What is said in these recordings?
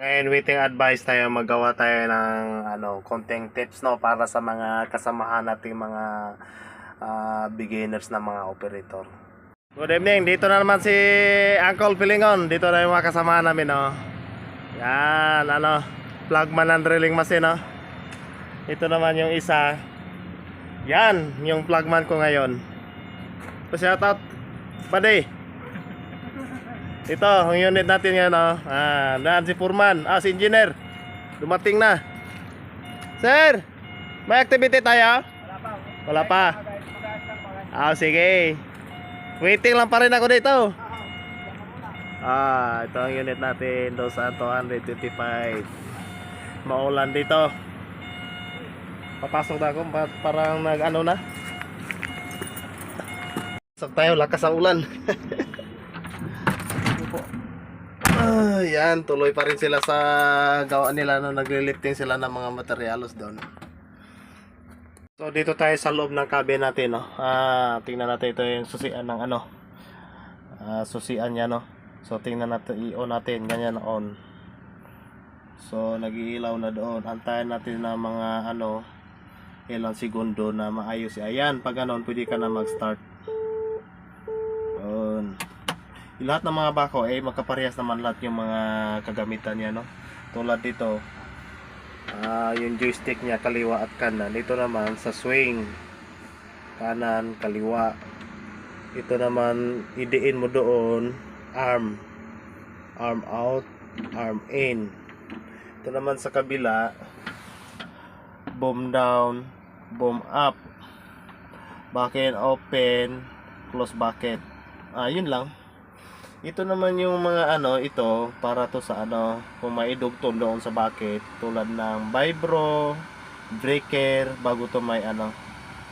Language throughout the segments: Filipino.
Ngayon, waiting advice tayo, magawa tayo ng ano, konting tips no para sa mga kasamahan nating mga ah, beginners na mga operator. Good evening, dito na naman si Uncle Pilingon. Dito na yung mga kasamahan namin, no. Yan, ano, flagman ng drilling machine, no. Ito naman yung isa. Yan, yung flagman ko ngayon. So, shout out, buddy. Ito, ang unit natin yan, oh. Ah, daan si Foreman. Ah, si Engineer. Dumating na. Sir, may activity tayo? Wala pa. Ah, sige. Waiting lang pa rin ako dito. Ah, ito ang unit natin. Doon sa 225. Maulan dito. Papasok na ako. pa- Parang nag ano na. Pasok tayo. Lakas ang ulan. Ah, yan, tuloy pa rin sila sa gawa nila na nagli-lifting sila ng mga materialos doon. So dito tayo sa loob ng cabin natin, no. Ah, tingnan natin ito yung susian ng ano. Ah, susian niya, no. So tingnan natin i-on natin, ganyan on. So nag-iilaw na doon. Antayin natin na mga ano ilang segundo na maayos. Ayan, pag ganon, pwede ka na mag-start. Lahat ng mga bako eh magkaparehas naman lahat yung mga kagamitan niya no? Tulad dito ah yung joystick niya kaliwa at kanan. Ito naman sa swing kanan kaliwa. Ito naman idiin mo doon arm. Arm out arm in. Ito naman sa kabila bomb down bomb up. Bucket open close bucket ah yun lang ito naman yung mga ano, ito para to sa ano, kung may idugtong doon sa bucket tulad ng vibro, breaker, bago to may ano,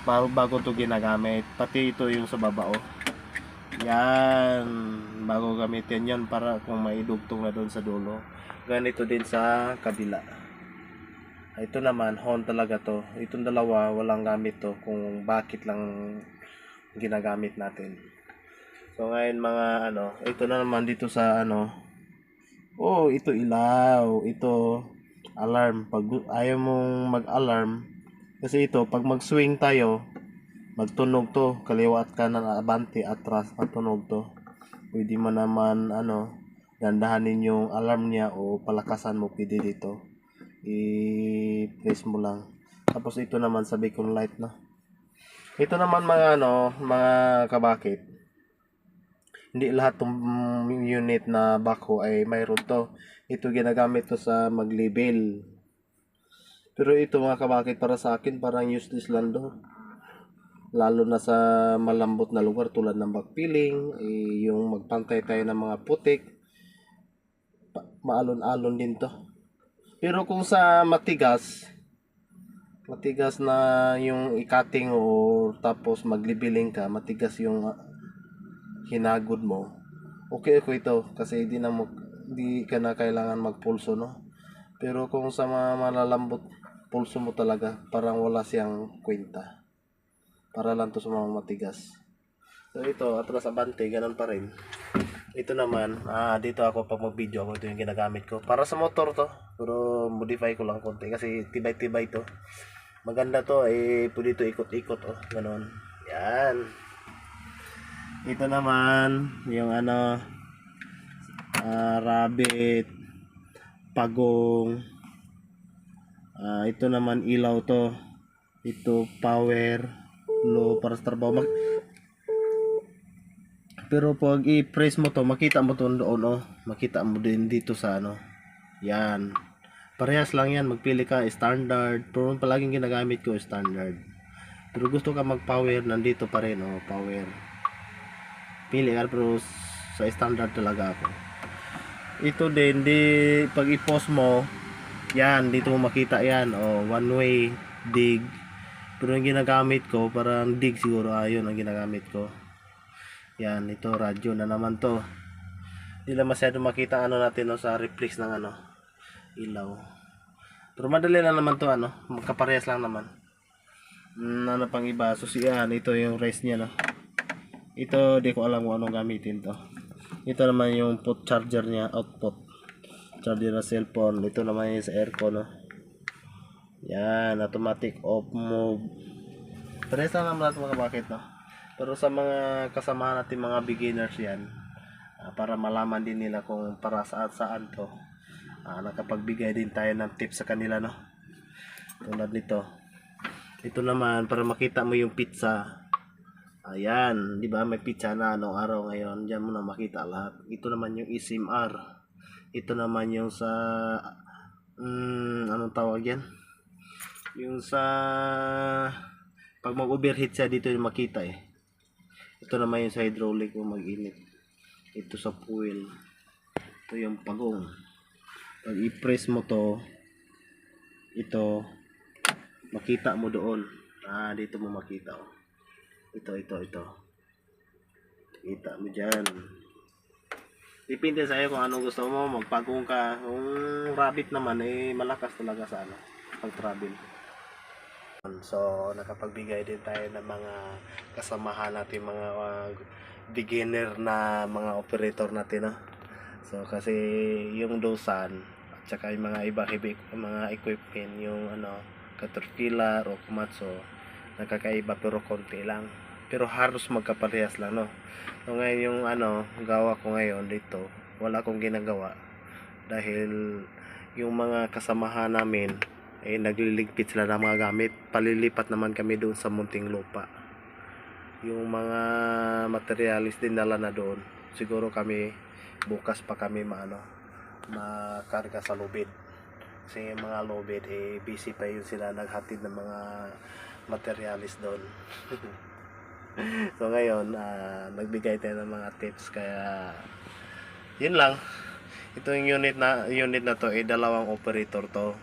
bago, to ginagamit. Pati ito yung sa baba oh. Yan, bago gamitin yan para kung may idugtong na doon sa dulo. Ganito din sa kabila. Ito naman, horn talaga to. Itong dalawa, walang gamit to kung bakit lang ginagamit natin. So ngayon mga ano, ito na naman dito sa ano. Oh, ito ilaw, ito alarm. Pag ayaw mong mag-alarm kasi ito pag mag-swing tayo, magtunog to, kaliwa at kanan, abante, atras, matunog to. Pwede mo naman ano, dandahanin yung alarm niya o palakasan mo pwede dito. I-press mo lang. Tapos ito naman sa beacon light na. Ito naman mga ano, mga kabakit hindi lahat ng unit na backhoe ay mayroon to. Ito ginagamit to sa mag-label. Pero ito mga kabakit para sa akin parang useless lang do. Lalo na sa malambot na lugar tulad ng backpeeling, eh, yung magpantay tayo ng mga putik. Maalon-alon din to. Pero kung sa matigas, matigas na yung ikating o tapos maglibiling ka, matigas yung hinagod mo, okay ako ito kasi di na mo, di ka na kailangan magpulso no. Pero kung sa mga malalambot pulso mo talaga, parang wala siyang kwenta. Para lang to sa mga matigas. So ito, atras abante, ganun pa rin. Ito naman, ah, dito ako pag mag-video ako, ito yung ginagamit ko. Para sa motor to, pero modify ko lang konti kasi tibay-tibay to. Maganda to, eh, pwede ikot-ikot, oh, ganun. Yan. Ito naman, yung ano, ah, rabbit, pagong, ah, ito naman ilaw to. Ito power, low para sa trabaho. Mag- Pero pag i-press mo to, makita mo to doon, oh. Makita mo din dito sa ano. Yan. Parehas lang yan. Magpili ka standard. Pero palaging ginagamit ko standard. Pero gusto ka mag-power, nandito pa rin, oh. Power ka pero sa standard talaga ako. Ito din di pag i-post mo yan dito mo makita yan oh one way dig. Pero yung ginagamit ko parang dig siguro ayun ang ginagamit ko. Yan ito radyo na naman to. Hindi lang masyado makita ano natin no, sa reflex ng ano ilaw. Pero madali lang naman to ano magkaparehas lang naman. Mm, ano pang iba? So siyan ito yung race niya no ito, di ko alam kung anong gamitin to. Ito naman yung put charger niya, output. charger na cellphone. Ito naman yung sa aircon, no? Yan, automatic off move. Parehas lang naman mga bakit, no? Pero sa mga kasamahan natin mga beginners yan, ah, para malaman din nila kung para saan saan to. Ah, nakapagbigay din tayo ng tips sa kanila, no? Tulad nito. Ito naman, para makita mo yung pizza. Ayan, di ba? May pizza na anong araw ngayon. Diyan mo na makita lahat. Ito naman yung SMR. Ito naman yung sa... Mm, anong tawag yan? Yung sa... Pag mag-overheat siya, dito yung makita eh. Ito naman yung sa hydraulic kung mag-init. Ito sa fuel. Ito yung pagong. Pag i-press mo to, ito, makita mo doon. Ah, dito mo makita. Oh. Ito, ito, ito. Kita mo dyan. Depende sa iyo kung anong gusto mo. Magpagong ka. Kung rabbit naman, eh, malakas talaga sa ano, pag-travel. So, nakapagbigay din tayo ng mga kasamahan natin, mga uh, beginner na mga operator natin, no? So, kasi yung dosan, at saka yung mga iba mga equipment, yung ano, Caterpillar o Komatsu, nakakaiba pero konti lang. Pero halos magkaparehas lang, no? So, ngayon yung ano, gawa ko ngayon dito, wala akong ginagawa. Dahil yung mga kasamahan namin, eh nagliligpit sila ng mga gamit. Palilipat naman kami doon sa munting lupa. Yung mga materialis din dala na doon. Siguro kami bukas pa kami maano makarga sa lubid. Kasi yung mga lubid eh busy pa yun sila naghatid ng mga materialis doon. so ngayon ah, nagbigay tayo ng mga tips. Kaya yun lang. Ito yung unit na unit na to eh dalawang operator to.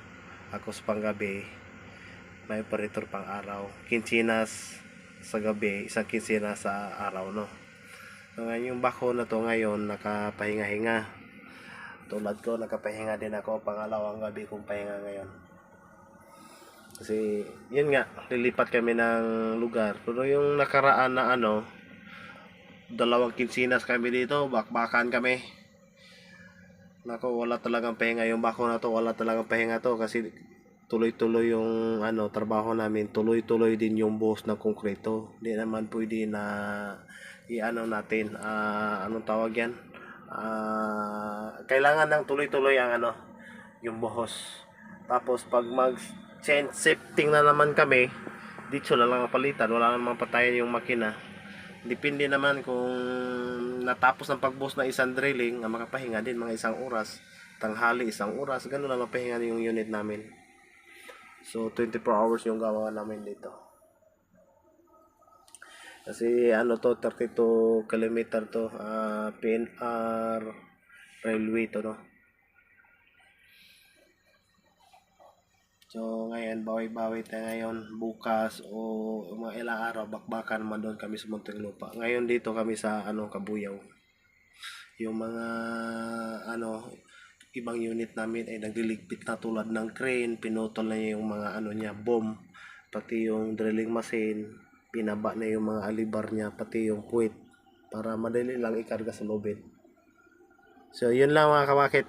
Ako sa panggabi may operator pang araw. Kinsinas sa gabi isang kinsinas sa araw no? So ngayon yung bako na to ngayon nakapahinga-hinga. Tulad ko nakapahinga din ako. Pangalawang gabi kong pahinga ngayon kasi yun nga lilipat kami ng lugar pero yung nakaraan na ano dalawang kinsinas kami dito bakbakan kami Nako, wala talagang pahinga yung bako na to, wala talagang pahinga to kasi tuloy-tuloy yung ano trabaho namin, tuloy-tuloy din yung buhos ng konkreto. Hindi naman pwede na i-ano natin, ah, anong tawag yan? Ah, kailangan ng tuloy-tuloy ang ano, yung buhos. Tapos pag mag shifting na naman kami, dito na lang ang palitan, wala namang patayan yung makina. Depende naman kung natapos ng pagbuhos ng isang drilling, ang makapahinga din mga isang oras, tanghali isang oras, ganun lang mapahinga yung unit namin. So 24 hours yung gawa namin dito. Kasi ano to 32 kilometer to ah, PNR railway to no. So ngayon bawi-bawi tayo ngayon bukas o mga ilang araw bakbakan naman doon kami sa Muntinlupa. Ngayon dito kami sa ano Kabuyaw. Yung mga ano ibang unit namin ay nagliligpit na tulad ng crane, pinutol na yung mga ano niya, bomb, pati yung drilling machine, pinaba na yung mga alibar niya, pati yung puwit para madali lang ikarga sa lubid. So yun lang mga kamakit.